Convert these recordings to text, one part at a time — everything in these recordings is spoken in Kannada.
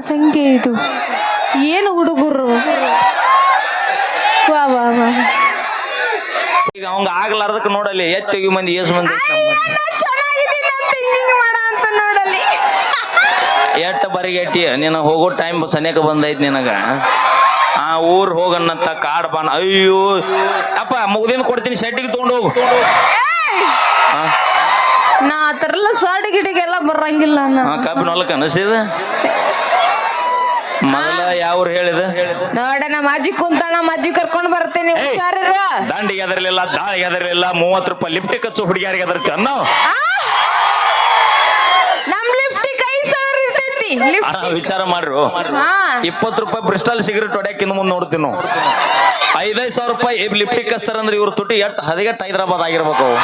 ಜನಸಂಖ್ಯೆ ಇದು. ಏನು ಹುಡುಗರು? ವಾ ವಾ ವಾ. ಈಗ ಅವಂಗ ಆಗ್ಲಾರ್ದಕ್ಕೆ ನೋಡಲಿ ಎತ್ತಿಗೆ ಮಂದಿ ಏಸು ಮಂದಿ ಎಟ್ಟ ಬರಿಗೆಟ್ಟಿ ನಿನ ಹೋಗೋ ಟೈಮ್ ಸನೇಕ ಬಂದೈತಿ ನಿನಗ. ಆ ಊರ್ ಹೋಗನ್ನಂತ ಕಾಡ್ ಬಾನ ಅಯ್ಯೋ ಅಪ್ಪ ಮುಗ್ದಿನ ಕೊಡ್ತೀನಿ ಶೆಟ್ಟಿಗೆ ತಗೊಂಡು ಹೋಗು. ನಾ ಆ ಥರ ಎಲ್ಲ ಸಾಡಿ ಗಿಡಿಗೆಲ್ಲ ಬರಂಗಿಲ್ಲ ಕಬ್ಬಿನ ಹೊಲಕ್ಕೆ ಅನಿಸಿದ ಮೊದಲ ಯಾವ ಹೇಳಿದ? ನೋಡ ನಮ್ಮ ಅಜ್ಜಿ ಕುಂತ ನಮ್ಮ ಅಜ್ಜಿ ಕರ್ಕೊಂಡ್ ಬರ್ತೇನೆ! ಹುಷಾರಿರ? ದಾಂಡಿಗೆ ಎದರ್ಲಿಲ್ಲ ದಾಳಿಗೆ ಎದರ್ಲಿಲ್ಲ ಮೂವತ್ತು ರೂಪಾಯಿ ಲಿಫ್ಟ್ ಕಚ್ಚು ಹುಡುಗಿಯಾರಿಗೆ ಅನ್ನೋ? ಆ? ನಮ್ ಲಿಫ್ಟಿಗೆ ಐದ್ ಸಾವಿರ ಇರ್ತೈತಿ. ಲಿಫ್ಟ್ ವಿಚಾರ ಮಾಡ್ರು ಇಪ್ಪತ್ತು ರೂಪಾಯಿ ಬ್ರಿಸ್ಟಲ್ ಸಿಗರೇಟ್ ಹೊಡ್ಯಾಕಿಂದ ಮುಂದೆ ನೋಡ್ತೀವಿ ನಾವು. ಐದೈದು ಸಾವಿರ ರೂಪಾಯಿ ಲಿಫ್ಟಿಗೆ ಕಸ್ತಾರಂದ್ರೆ ಇವ್ರ ತುಟಿ ಎಟ್ಟು ಹದಿಗೆಟ್ಟು ಹೈದರಾಬಾದ್ ಆಗಿರ್ಬೇಕು ಅವು.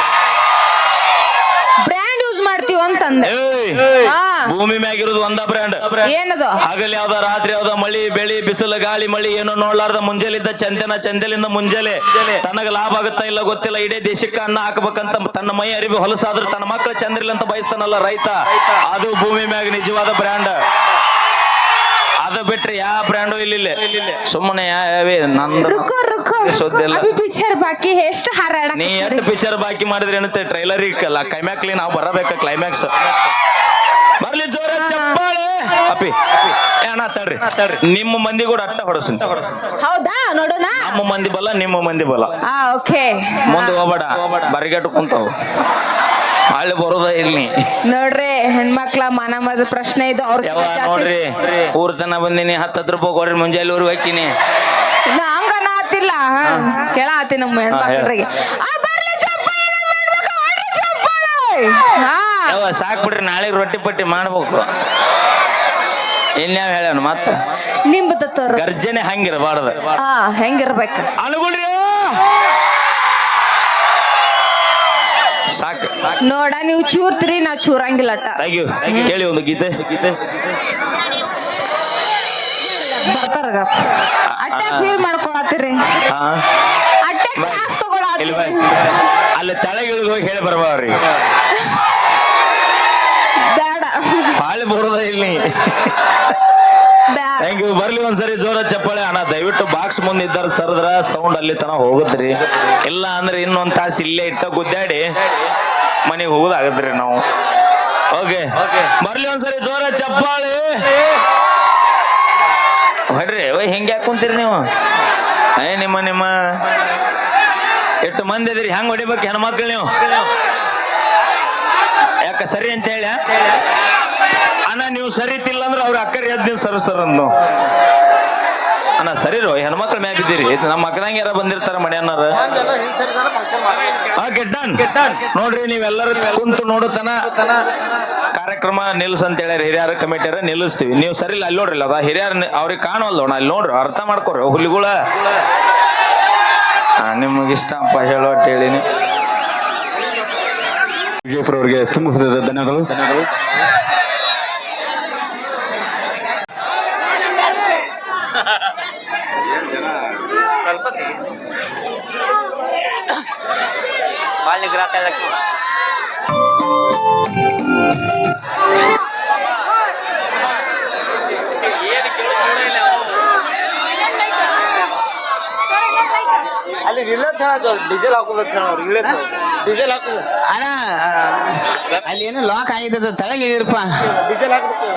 ಬ್ರ್ಯಾಂಡ್ ಯೂಸ್ ಮಾಡ್ತೀವಿ ಅಂತಂದೆ. ಏಯ್ ಹಾ. ಭೂಮಿ ಮ್ಯಾಗಿರೋದು ಒಂದ ಬ್ರ್ಯಾಂಡ್ ಏನದು? ಹಗಲ್ ಯಾವ್ದ ರಾತ್ರಿ ಯಾವ್ದ ಮಳಿ ಬೆಳಿ ಬಿಸಿಲು ಗಾಳಿ ಮಳಿ ಏನೋ ನೋಡ್ಲಾರ್ದ ಮುಂಜಾಲಿದ್ದ ಚಂದನ ಚಂದಲಿಂದ ಮುಂಜಾನೆ. ತನಗ ಲಾಭ ಆಗುತ್ತಾ ಇಲ್ಲ ಗೊತ್ತಿಲ್ಲ ಇಡೀ ದೇಶಕ್ಕೆ ಅನ್ನ ಹಾಕ್ಬೇಕಂತ ತನ್ನ ಮೈ ಅರಿವಿ ಹೊಲಸಾದ್ರ ತನ್ನ ಮಕ್ಕಳು ಚಂದ್ರಿಲ್ಲ ಅಂತ ಬಯಸ್ತಾನಲ್ಲ ರೈತ. ಅದು ಭೂಮಿ ಮ್ಯಾಗ ನಿಜವಾದ ಬ್ರ್ಯಾಂಡ್ ಅದು ಬಿಟ್ರೆ ಯಾವ ಬ್ರ್ಯಾಂಡು ಇಲ್ಲಿಲ್ಲ. ಸುಮ್ಮನೆ ಯಾವೇ ನಂದು ರುಕೋ ರುಕೋ. ಸುದ್ದಿ ಅಭಿ ಪಿಕ್ಚರ್ ಬಾಕಿ ಎಷ್ಟು ಹಾರಾಡ ನೀ ಎಷ್ಟು ಪಿಕ್ಚರ್ ಬಾಕಿ ಮಾಡಿದ್ರೆ ಏನಂತೆ? ಟ್ರೈಲರ್ ಇಕ್ಕಲ್ಲ ಕ್ಲೈಮ್ಯಾಕ್ಲಿ ನಾವು ಬರಬೇಕ ಕ್ಲೈಮ್ಯಾಕ್ಸ್ ಬರ್ಲಿ ಜೋರ ಚಪ್ಪಾಳೆ. ಅಪ್ಪಿ ತಡ್ರಿ. ನಿಮ್ಮ ಮಂದಿ ಕೂಡ ಅಟ್ಟ ಹೊಡಸಂತ ಹೌದಾ? ನೋಡೋಣ. ನಮ್ಮ ಮಂದಿ ಬಲ್ಲ ನಿಮ್ಮ ಮಂದಿ ಬಲ್ಲ ಆ ಓಕೆ ಮುಂದೆ ಹೋಗ್ಬೇಡ. ಬರಿಗಟ್ಟು ಕುಂತಾವು. ಹಳ್ಳಿ ಬರೋದ ಇರ್ಲಿ. ನೋಡ್ರಿ ಹೆಣ್ಮಕ್ಳ ಮಾನ ಮದ ಪ್ರಶ್ನೆ ಇದು. ಅವ್ರ ಯಾವ ನೋಡ್ರಿ ಊರ್ ತನ ಬಂದಿನಿ ಹತ್ತು ಹತ್ತು ರೂಪಾಯಿ ಕೊಡ್ರಿ ಮುಂಜಾನೆ ಊರಿಗೆ ಹೋಗ್ತೀನಿ. ನಾ ಹಂಗನ ಆತಿಲ್ಲ. ಕೇಳ ಆತಿ ನಮ್ಮ ಹೆಣ್ಮಕ್ಳಿಗೆ. ಆ, ಬರ್ಲಿ ಚಪ್ಪಾಳೆ ಮಾಡ್ಬೇಕು, ಹೊಡ್ರಿ ಚಪ್ಪಾಳೆ. ಹಾ. ಯಾವ ಸಾಕ್ ಬಿಡ್ರಿ ನಾಳೆ ರೊಟ್ಟಿ ಪಟ್ಟಿ ಮಾಡ್ಬೇಕು. ಇನ್ಯಾವ ಹೇಳೋಣ ಮತ್ತ? ನಿಂಬದ ತೋರ ಗರ್ಜನೆ ಹಂಗಿರಬಾರ್ದು. ಹಾ ಹೆಂಗಿರ್ಬೇಕು. ಅನುಗುಣ್ರಿ ಸಾಕು ನೋಡ ನೀವು ಚೂರ್ತೀರಿ ನಾ ಚೂರಂಗಿಲ್ಲ ಅಟ್ಟ. ಥ್ಯಾಂಕ್ ಯು ಕೇಳಿ ಒಂದು ಗೀತೆ. ಬರ್ತಾರ ಅಟ್ಟ ಫೀಲ್ ಮಾಡ್ಕೊಳತ್ತೀರಿ. ಹಾ. ಅಟ್ಟ ಕ್ಲಾಸ್ ಇಲ್ಲಿ ಬಾ. ತಗೊಳತ್ತೀರಿ. ಅಲ್ಲಿ ತೆಳಗೆ ಇಳಿದು ಹೋಗಿ ಹೇಳಿ ಬರ್ಬಾರ್ರಿ ಬೇಡ. ಬಾಳೆ ಬರೋದ ಇಲ್ಲಿ. ಥ್ಯಾಂಕ್ ಬರ್ಲಿ ಒಂದ್ಸರಿ ಜೋರ ಚಪ್ಪಾಳೆ. ಅಣ್ಣ, ದಯವಿಟ್ಟು ಬಾಕ್ಸ್ ಮುಂದೆ ಇದ್ದಾರ ಸರದ್ರ ಸೌಂಡ್ ಅಲ್ಲಿ ತನ ಹೋಗುದ್ರಿ. ಇಲ್ಲ ಅಂದ್ರೆ ಇನ್ನೊಂದ್ ತಾಸು ಇಲ್ಲೇ ಇಟ್ಟ ಗುದ್ದಾಡಿ ಮನೆಗೆ ಹೋಗೋದಾಗತ್ರಿ ನಾವು. ಓಕೆ ಬರ್ಲಿ ಒಂದ್ಸರಿ ಜೋರ ಚಪ್ಪಾಳೆ. ಹೊಡ್ರಿ, ಓಯ್, ಹೆಂಗೆ ಕುಂತೀರಿ ನೀವು? ಏ, ನಿಮ್ಮ ನಿಮ್ಮ. ಎಷ್ಟು ಮಂದಿ ಇದ್ರಿ? ಹೆಂಗ್ ಹೊಡಿಬೇಕು ಹೆಣ್ಮಕ್ಳು ನೀವು? ಯಾಕ ಸರಿ ಅಂತ ಹೇಳಿ ಅಣ್ಣ, ನೀವು ಸರಿತಿಲ್ಲ ಅಂದ್ರೆ ಅವ್ರ ಅಕ್ಕರಿ ಎದ್ದು ನೀವು ಸರ್ ಸರ್ ಅಂದು ಅಣ್ಣ, ಸರಿ ರೋ ಹೆಣ್ಮಕ್ಳ ಮ್ಯಾಗ ಇದ್ದೀರಿ. ನಮ್ಮ ಮಕ್ಕಳಂಗೆ ಯಾರ ಬಂದಿರ್ತಾರ ಮಡ್ಯಾನಾರ ಗೆಡ್ಡನ್, ನೋಡ್ರಿ, ನೀವೆಲ್ಲರೂ ಕುಂತು ನೋಡುತ್ತಾನ ಕಾರ್ಯಕ್ರಮ ನಿಲ್ಸ್ ಅಂತ ಹೇಳ್ಯಾರ, ಹಿರಿಯರ ಕಮಿಟಿಯರ ನಿಲ್ಲಿಸ್ತೀವಿ. ನೀವು ಸರಿ ಇಲ್ಲ, ಅಲ್ಲಿ ನೋಡ್ರಿ ಅದ ಹಿರಿಯರ ಅವ್ರಿಗೆ ಕಾಣೋಲ್ಲ ಅಲ್ಲಿ ನೋಡ್ರಿ, ಅರ್ಥ ಮಾಡ್ಕೊರಿ, ಹುಲಿಗಳ. ನಿಮ್ಗೆ ಇಷ್ಟ ಅಪ್ಪ ಹೇಳೋ ಅಂತ ಹೇಳಿನಿ. ವಿಜಯಪುರ ಅವರಿಗೆ ತುಂಬ ಹೃದಯದ ಧನ್ಯವಾದಗಳು ಅಲ್ಲಿ ನಿಲ್ಲತ್ ಡೀಸೆಲ್ ಹಾಕೋದಕ್ಕೆ ಇಳಿತ ಡೀಸೆಲ್ ಹಾಕೋದು. ಅಣ್ಣ ಅಲ್ಲಿ ಏನೋ ಲಾಕ್ ಆಗಿದ್ದದ ತಳಗಿಳಿರಪ್ಪ ಡೀಸೆಲ್ ಹಾಕ್ಬೇಕು.